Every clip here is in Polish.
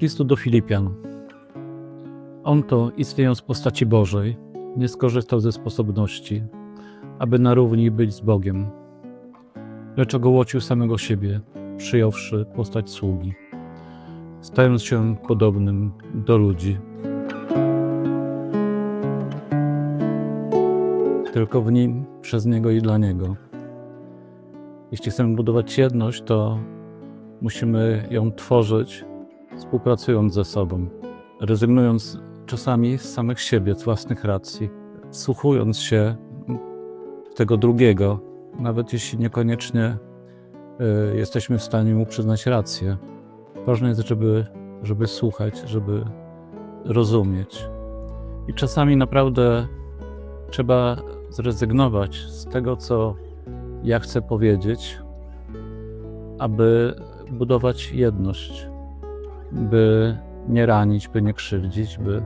Listu do Filipian. On to, istniejąc w postaci Bożej, nie skorzystał ze sposobności, aby na równi być z Bogiem, lecz ogołocił samego siebie, przyjąwszy postać sługi, stając się podobnym do ludzi. Tylko w nim, przez niego i dla niego. Jeśli chcemy budować jedność, to musimy ją tworzyć, współpracując ze sobą, rezygnując czasami z samych siebie, z własnych racji, wsłuchując się tego drugiego, nawet jeśli niekoniecznie y, jesteśmy w stanie mu przyznać rację. Ważne jest, żeby, żeby słuchać, żeby rozumieć. I czasami naprawdę trzeba zrezygnować z tego, co ja chcę powiedzieć, aby budować jedność, by nie ranić, by nie krzywdzić, by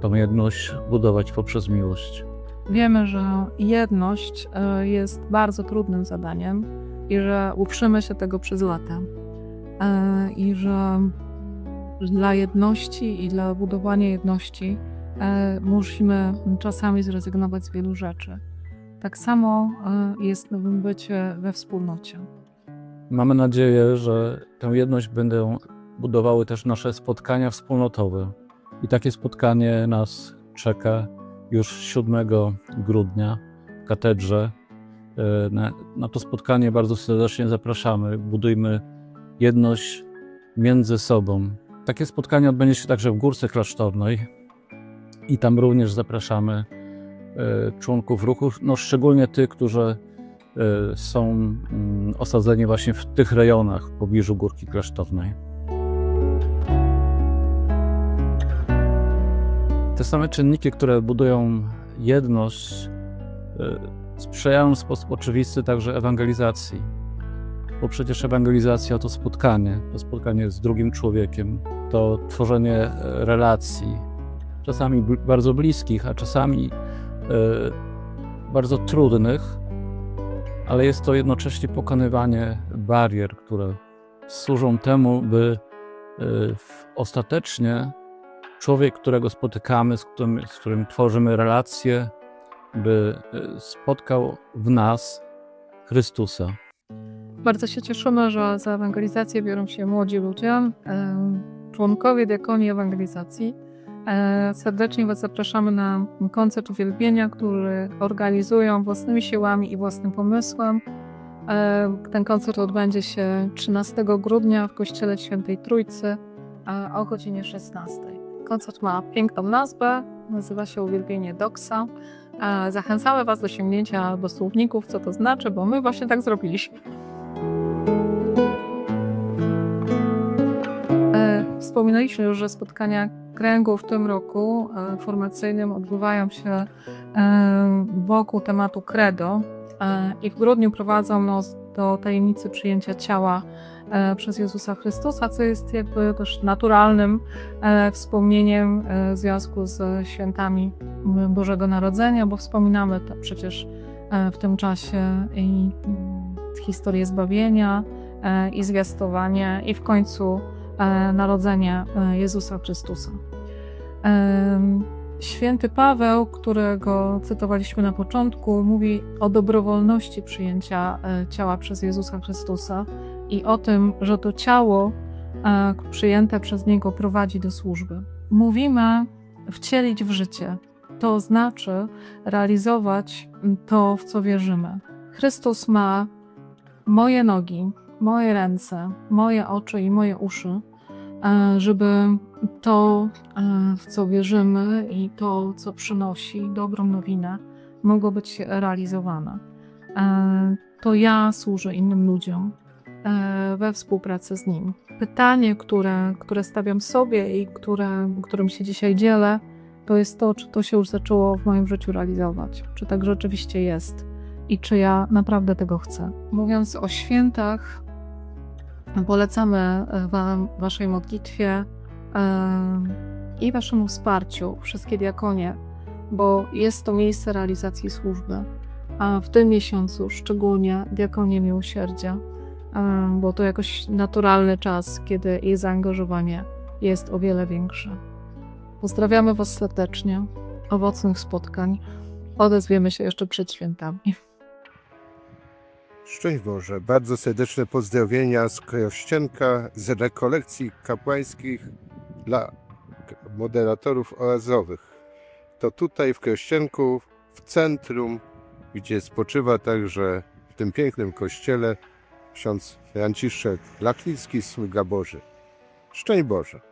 tą jedność budować poprzez miłość. Wiemy, że jedność e, jest bardzo trudnym zadaniem i że uczymy się tego przez lata. E, I że dla jedności i dla budowania jedności e, musimy czasami zrezygnować z wielu rzeczy. Tak samo jest w bycie we wspólnocie. Mamy nadzieję, że tę jedność będą budowały też nasze spotkania wspólnotowe. I takie spotkanie nas czeka już 7 grudnia w katedrze. E, Na, na to spotkanie bardzo serdecznie zapraszamy. Budujmy jedność między sobą. Takie spotkanie odbędzie się także w Górce Klasztornej i tam również zapraszamy e, członków ruchu, no szczególnie tych, którzy e, są mm, osadzeni właśnie w tych rejonach w pobliżu Górki Klasztornej. Te same czynniki, które budują jedność, y, sprzyjają w sposób oczywisty także ewangelizacji. Bo przecież ewangelizacja to spotkanie, to spotkanie z drugim człowiekiem, to tworzenie e, relacji, czasami bardzo bliskich, a czasami e, bardzo trudnych, ale jest to jednocześnie pokonywanie barier, które służą temu, by e, ostatecznie człowiek, którego spotykamy, z którym, z którym tworzymy relacje, by y, spotkał w nas Chrystusa. Bardzo się cieszymy, że za ewangelizację biorą się młodzi ludzie, członkowie diakonii ewangelizacji. E, Serdecznie Was zapraszamy na koncert uwielbienia, który organizują własnymi siłami i własnym pomysłem. E, Ten koncert odbędzie się 13 grudnia w Kościele Świętej Trójcy e, o godzinie 16. Koncert ma piękną nazwę, nazywa się Uwielbienie Doksa. E, Zachęcamy Was do sięgnięcia do słowników, co to znaczy, bo my właśnie tak zrobiliśmy. E, Wspominaliśmy już, że spotkania kręgu w tym roku e, formacyjnym odbywają się wokół tematu credo i w grudniu prowadzą nas do tajemnicy przyjęcia ciała e, przez Jezusa Chrystusa, co jest jakby też naturalnym e, wspomnieniem e, w związku z świętami Bożego Narodzenia, bo wspominamy przecież w tym czasie i mm, historię zbawienia, i zwiastowanie, i w końcu narodzenie Jezusa Chrystusa. Święty Paweł, którego cytowaliśmy na początku, mówi o dobrowolności przyjęcia e, ciała przez Jezusa Chrystusa i o tym, że to ciało e, przyjęte przez Niego prowadzi do służby. Mówimy wcielić w życie, to znaczy realizować to, w co wierzymy. Chrystus ma moje nogi, moje ręce, moje oczy i moje uszy, e, żeby to, e, w co wierzymy i to, co przynosi dobrą nowinę, mogło być realizowane. E, To ja służę innym ludziom e, we współpracy z Nim. Pytanie, które, które stawiam sobie i które, którym się dzisiaj dzielę, to jest to, czy to się już zaczęło w moim życiu realizować, czy tak rzeczywiście jest i czy ja naprawdę tego chcę. Mówiąc o świętach, polecamy Wam, Waszej modlitwie i Waszemu wsparciu, wszystkie diakonie, bo jest to miejsce realizacji służby. A w tym miesiącu szczególnie diakonie miłosierdzia, bo to jakoś naturalny czas, kiedy ich zaangażowanie jest o wiele większa. Pozdrawiamy Was serdecznie, owocnych spotkań. Odezwiemy się jeszcze przed świętami. Szczęść Boże, bardzo serdeczne pozdrowienia z Krościenka, z rekolekcji kapłańskich dla moderatorów oazowych. To tutaj w Krościenku, w centrum, gdzie spoczywa także w tym pięknym kościele ksiądz Franciszek Lachnicki, sługa Boży. Szczęść Boże.